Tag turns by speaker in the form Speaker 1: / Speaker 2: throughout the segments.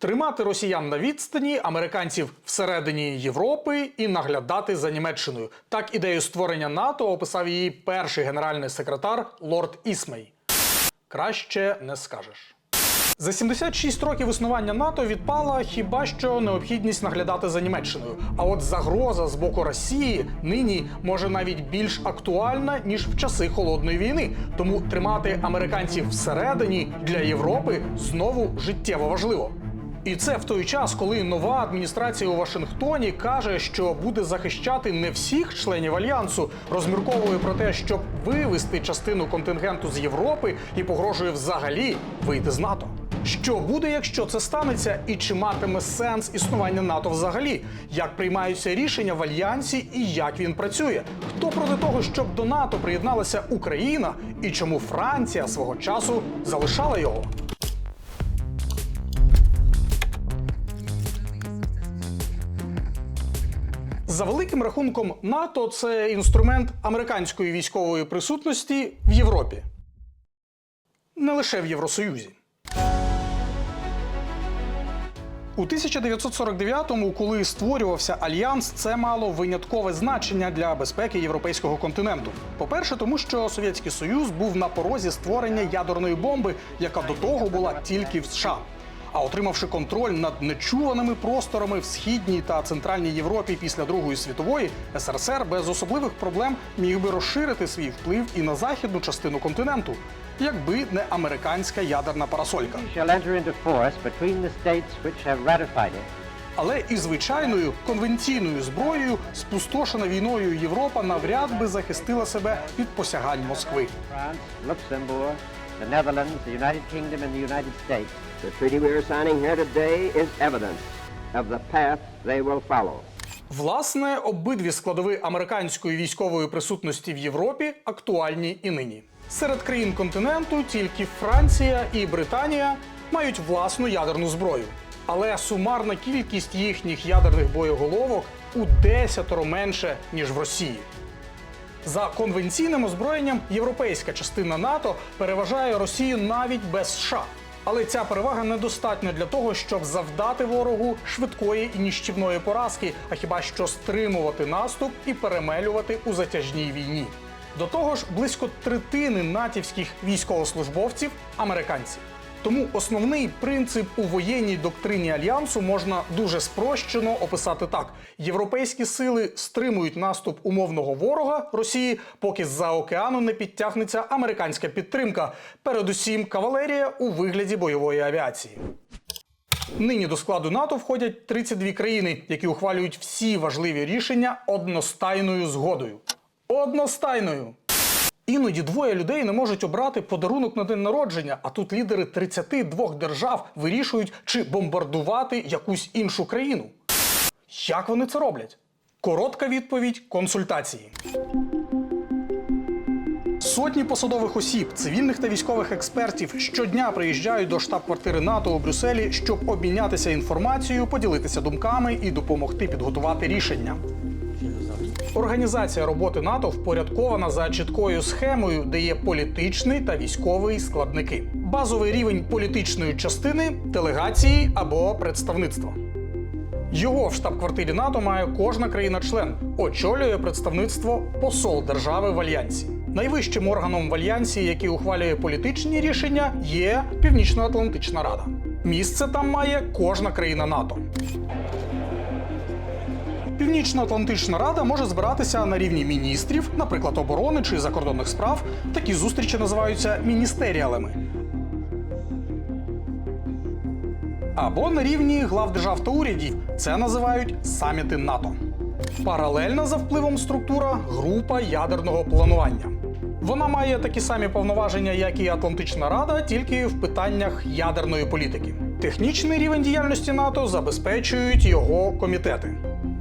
Speaker 1: Тримати росіян на відстані, американців всередині Європи і наглядати за Німеччиною. Так ідею створення НАТО описав її перший генеральний секретар Лорд Ісмей. Краще не скажеш. За 76 років існування НАТО відпала хіба що необхідність наглядати за Німеччиною. А от загроза з боку Росії нині може навіть більш актуальна ніж в часи холодної війни. Тому тримати американців всередині для Європи знову життєво важливо. І це в той час, коли нова адміністрація у Вашингтоні каже, що буде захищати не всіх членів альянсу, розмірковує про те, щоб вивести частину контингенту з Європи і погрожує взагалі вийти з НАТО. Що буде, якщо це станеться, і чи матиме сенс існування НАТО взагалі? Як приймаються рішення в альянсі і як він працює? Хто проти того, щоб до НАТО приєдналася Україна, і чому Франція свого часу залишала його? За великим рахунком, НАТО це інструмент американської військової присутності в Європі, не лише в Євросоюзі. У 1949-му, коли створювався альянс, це мало виняткове значення для безпеки європейського континенту. По-перше, тому що Совєтський Союз був на порозі створення ядерної бомби, яка до того була тільки в США. А отримавши контроль над нечуваними просторами в східній та центральній Європі після Другої світової, СРСР без особливих проблем міг би розширити свій вплив і на західну частину континенту, якби не американська ядерна парасолька. Але і звичайною конвенційною зброєю, спустошена війною Європа навряд би захистила себе від посягань Москви. Власне, обидві складові американської військової присутності в Європі актуальні і нині. Серед країн континенту тільки Франція і Британія мають власну ядерну зброю. Але сумарна кількість їхніх ядерних боєголовок у десятеро менше, ніж в Росії. За конвенційним озброєнням європейська частина НАТО переважає Росію навіть без США. Але ця перевага недостатня для того, щоб завдати ворогу швидкої і ніщівної поразки, а хіба що стримувати наступ і перемелювати у затяжній війні. До того ж, близько третини натівських військовослужбовців американці. Тому основний принцип у воєнній доктрині альянсу можна дуже спрощено описати так: європейські сили стримують наступ умовного ворога Росії, поки з-за океану не підтягнеться американська підтримка, передусім кавалерія у вигляді бойової авіації. Нині до складу НАТО входять 32 країни, які ухвалюють всі важливі рішення одностайною згодою. Одностайною. Іноді двоє людей не можуть обрати подарунок на день народження, а тут лідери 32 держав вирішують, чи бомбардувати якусь іншу країну. Як вони це роблять? Коротка відповідь консультації. Сотні посадових осіб, цивільних та військових експертів щодня приїжджають до штаб-квартири НАТО у Брюсселі, щоб обмінятися інформацією, поділитися думками і допомогти підготувати рішення. Організація роботи НАТО впорядкована за чіткою схемою, де є політичний та військовий складники. Базовий рівень політичної частини делегації або представництва. Його в штаб-квартирі НАТО має кожна країна-член. Очолює представництво посол держави в альянсі. Найвищим органом в альянсі, який ухвалює політичні рішення, є Північно-Атлантична Рада. Місце там має кожна країна НАТО. Північно-Атлантична Рада може збиратися на рівні міністрів, наприклад, оборони чи закордонних справ. Такі зустрічі називаються міністеріалами. Або на рівні глав держав та урядів. Це називають саміти НАТО. Паралельна за впливом структура група ядерного планування. Вона має такі самі повноваження, як і Атлантична Рада, тільки в питаннях ядерної політики. Технічний рівень діяльності НАТО забезпечують його комітети,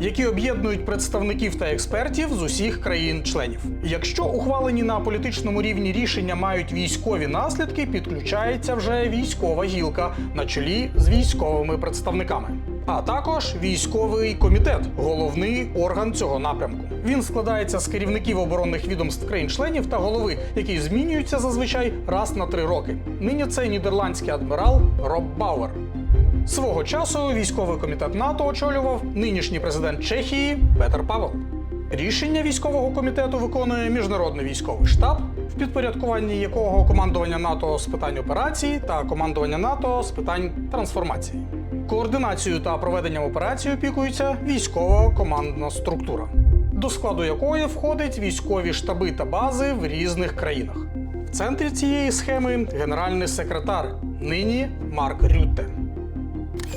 Speaker 1: які об'єднують представників та експертів з усіх країн-членів. Якщо ухвалені на політичному рівні рішення мають військові наслідки, підключається вже військова гілка на чолі з військовими представниками. А також військовий комітет, головний орган цього напрямку. Він складається з керівників оборонних відомств країн-членів та голови, які змінюються зазвичай раз на три роки. Нині це нідерландський адмірал Роб Бауер. Свого часу військовий комітет НАТО очолював нинішній президент Чехії Петер Павел. Рішення військового комітету виконує міжнародний військовий штаб, в підпорядкуванні якого командування НАТО з питань операцій та командування НАТО з питань трансформації. Координацією та проведенням операції опікується військова командна структура, до складу якої входять військові штаби та бази в різних країнах. В центрі цієї схеми генеральний секретар, нині Марк Рютте.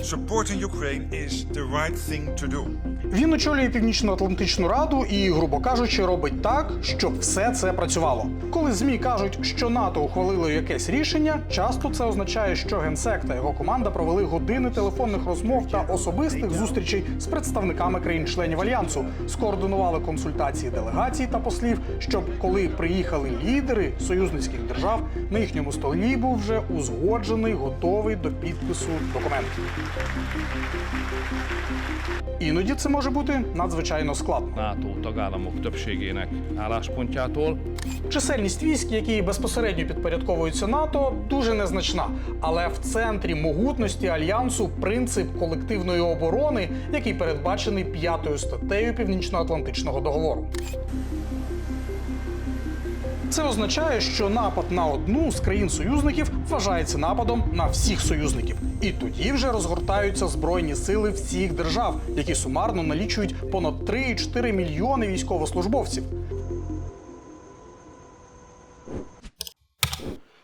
Speaker 2: Supporting Ukraine is the right thing to do.
Speaker 1: Він очолює Північно-Атлантичну раду і, грубо кажучи, робить так, щоб все це працювало. Коли змі кажуть, що НАТО ухвалило якесь рішення, часто це означає, що генсек та його команда провели години телефонних розмов та особистих зустрічей з представниками країн-членів альянсу, скоординували консультації делегацій та послів, щоб коли приїхали лідери союзницьких держав, на їхньому столі був вже узгоджений, готовий до підпису документ. Іноді це може бути надзвичайно складно.
Speaker 3: NATO tagállamok többségének álláspontjától.
Speaker 1: Чисельність військ, які безпосередньо підпорядковуються НАТО, дуже незначна. Але в центрі могутності альянсу принцип колективної оборони, який передбачений п'ятою статтею Північно-Атлантичного договору. Це означає, що напад на одну з країн-союзників вважається нападом на всіх союзників. І тоді вже розгортаються збройні сили всіх держав, які сумарно налічують понад 3,4 мільйони військовослужбовців.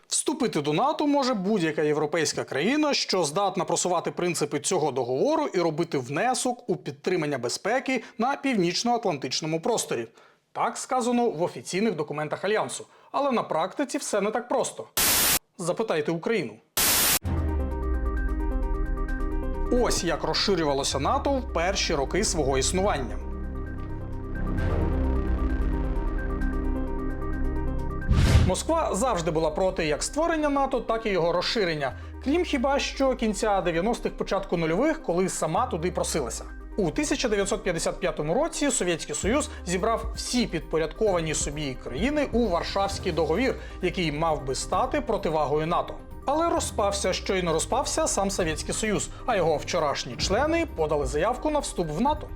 Speaker 1: Вступити до НАТО може будь-яка європейська країна, що здатна просувати принципи цього договору і робити внесок у підтримання безпеки на північно-атлантичному просторі. Так сказано в офіційних документах альянсу. Але на практиці все не так просто. Запитайте Україну. Ось як розширювалося НАТО в перші роки свого існування. Москва завжди була проти як створення НАТО, так і його розширення, крім хіба що кінця 90-х, початку нульових, коли сама туди просилася. У 1955 році Совєтський Союз зібрав всі підпорядковані собі країни у Варшавський договір, який мав би стати противагою НАТО. Але розпався, щойно розпався сам Совєтський Союз, а його вчорашні члени подали заявку на вступ в НАТО.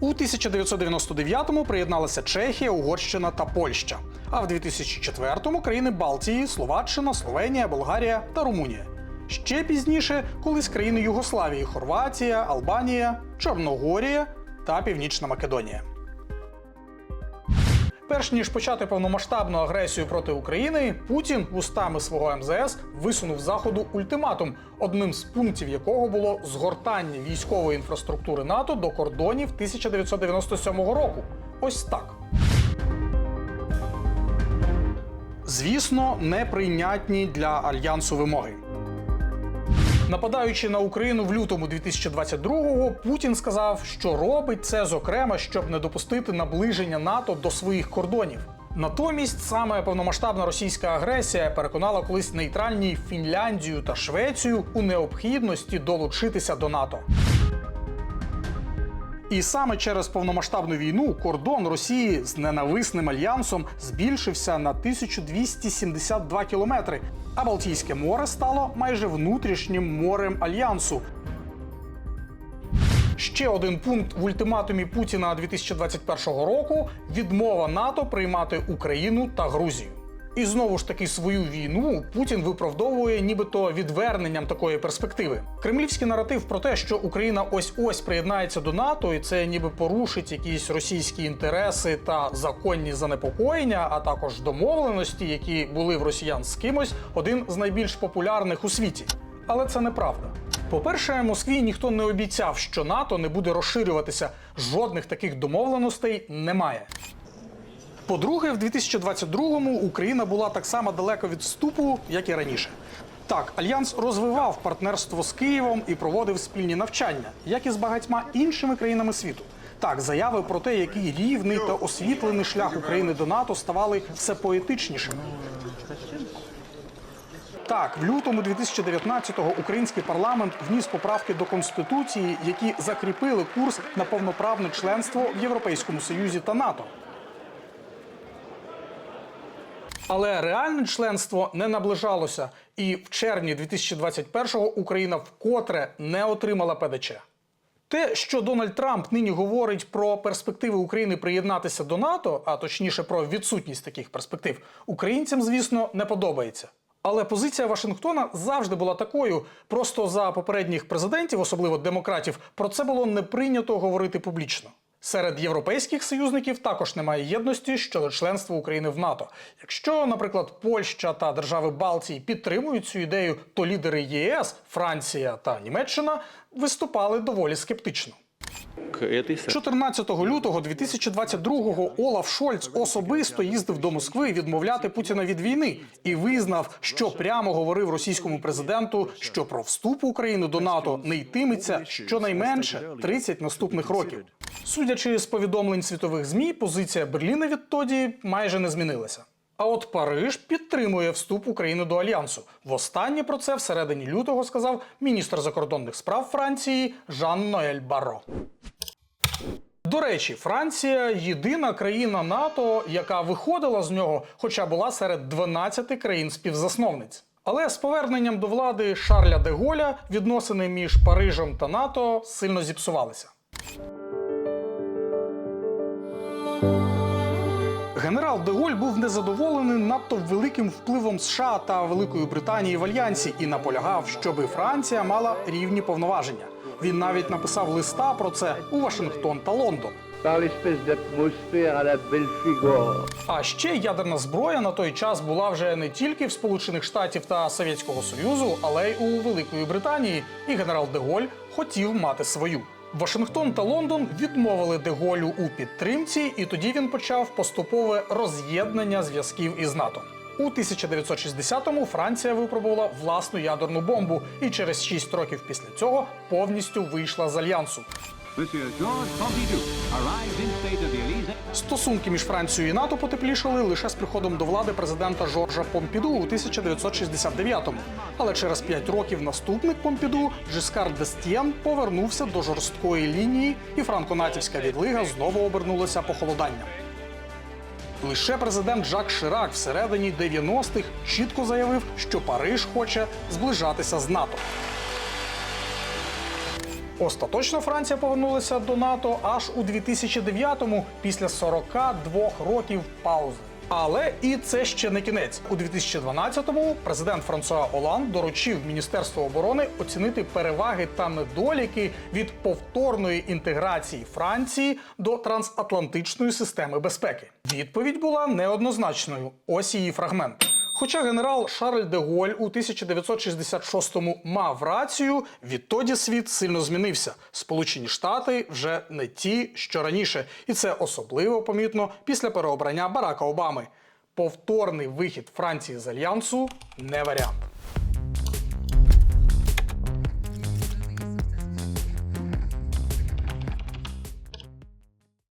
Speaker 1: У 1999-му приєдналися Чехія, Угорщина та Польща. А в 2004-му країни Балтії, Словаччина, Словенія, Болгарія та Румунія. Ще пізніше колись країни Югославії, Хорватія, Албанія, Чорногорія та Північна Македонія. Перш ніж почати повномасштабну агресію проти України, Путін устами свого МЗС висунув заходу ультиматум, одним з пунктів якого було згортання військової інфраструктури НАТО до кордонів 1997 року. Ось так. Звісно, неприйнятні для альянсу вимоги. Нападаючи на Україну в лютому 2022-го, Путін сказав, що робить це зокрема, щоб не допустити наближення НАТО до своїх кордонів. Натомість саме повномасштабна російська агресія переконала колись нейтральні Фінляндію та Швецію у необхідності долучитися до НАТО. І саме через повномасштабну війну кордон Росії з ненависним альянсом збільшився на 1272 кілометри, а Балтійське море стало майже внутрішнім морем альянсу. Ще один пункт в ультиматумі Путіна 2021 року відмова НАТО приймати Україну та Грузію. І знову ж таки свою війну Путін виправдовує нібито відверненням такої перспективи. Кремлівський наратив про те, що Україна ось ось приєднається до НАТО, і це ніби порушить якісь російські інтереси та законні занепокоєння, а також домовленості, які були в росіян з кимось, один з найбільш популярних у світі. Але це неправда. По-перше, Москві ніхто не обіцяв, що НАТО не буде розширюватися. Жодних таких домовленостей немає. По-друге, в 2022-му Україна була так само далеко від вступу, як і раніше. Так, альянс розвивав партнерство з Києвом і проводив спільні навчання, як і з багатьма іншими країнами світу. Так, заяви про те, який рівний та освітлений шлях України до НАТО ставали все поетичнішими. Так, в лютому 2019-го український парламент вніс поправки до конституції, які закріпили курс на повноправне членство в Європейському Союзі та НАТО. Але реальне членство не наближалося, і в червні 2021-го Україна вкотре не отримала ПДЧ. Те, що Дональд Трамп нині говорить про перспективи України приєднатися до НАТО, а точніше про відсутність таких перспектив, українцям, звісно, не подобається. Але позиція Вашингтона завжди була такою. Просто за попередніх президентів, особливо демократів, про це було не прийнято говорити публічно. Серед європейських союзників також немає єдності щодо членства України в НАТО. Якщо, наприклад, Польща та держави Балтії підтримують цю ідею, то лідери ЄС, Франція та Німеччина виступали доволі скептично.
Speaker 4: К этой
Speaker 1: 14 лютого 2022-го Олаф Шольц особисто їздив до Москви відмовляти Путіна від війни і визнав, що прямо говорив російському президенту, що про вступ України до НАТО не йтиметься щонайменше 30 наступних років. Судячи з повідомлень світових змі, позиція Берліна відтоді майже не змінилася. А от Париж підтримує вступ України до альянсу. Востаннє про це всередині лютого сказав міністр закордонних справ Франції Жан Ноель Барро. До речі, Франція єдина країна НАТО, яка виходила з нього, хоча була серед 12 країн співзасновниць. Але з поверненням до влади Шарля де Голля відносини між Парижем та НАТО сильно зіпсувалися. Генерал де Голь був незадоволений надто великим впливом США та Великої Британії в альянсі і наполягав, щоби Франція мала рівні повноваження. Він навіть написав листа про це у Вашингтон та Лондон. А ще ядерна зброя на той час була вже не тільки в Сполучених Штатів та Совєтського Союзу, але й у Великої Британії. І генерал де Голь хотів мати свою. Вашингтон та Лондон відмовили де Голю у підтримці, і тоді він почав поступове роз'єднання зв'язків із НАТО. У 1960-му Франція випробувала власну ядерну бомбу і через 6 років після цього повністю вийшла з альянсу.
Speaker 5: Monsieur Джордж the Elysee.
Speaker 1: Стосунки між Францією і НАТО потеплішали лише з приходом до влади президента Жоржа Помпіду у 1969-му. Але через п'ять років наступник Помпіду Жискар Дестєн повернувся до жорсткої лінії, і франко-натівська відлига знову обернулася похолоданням. Лише президент Жак Ширак всередині 90-х чітко заявив, що Париж хоче зближатися з НАТО. Остаточно Франція повернулася до НАТО аж у 2009-му, після 42 років паузи. Але і це ще не кінець. У 2012-му президент Франсуа Оланд доручив Міністерству оборони оцінити переваги та недоліки від повторної інтеграції Франції до трансатлантичної системи безпеки. Відповідь була неоднозначною. Ось її фрагмент. Хоча генерал Шарль де Голь у 1966-му мав рацію, відтоді світ сильно змінився. Сполучені Штати вже не ті, що раніше, і це особливо помітно після переобрання Барака Обами. Повторний вихід Франції з альянсу не варіант.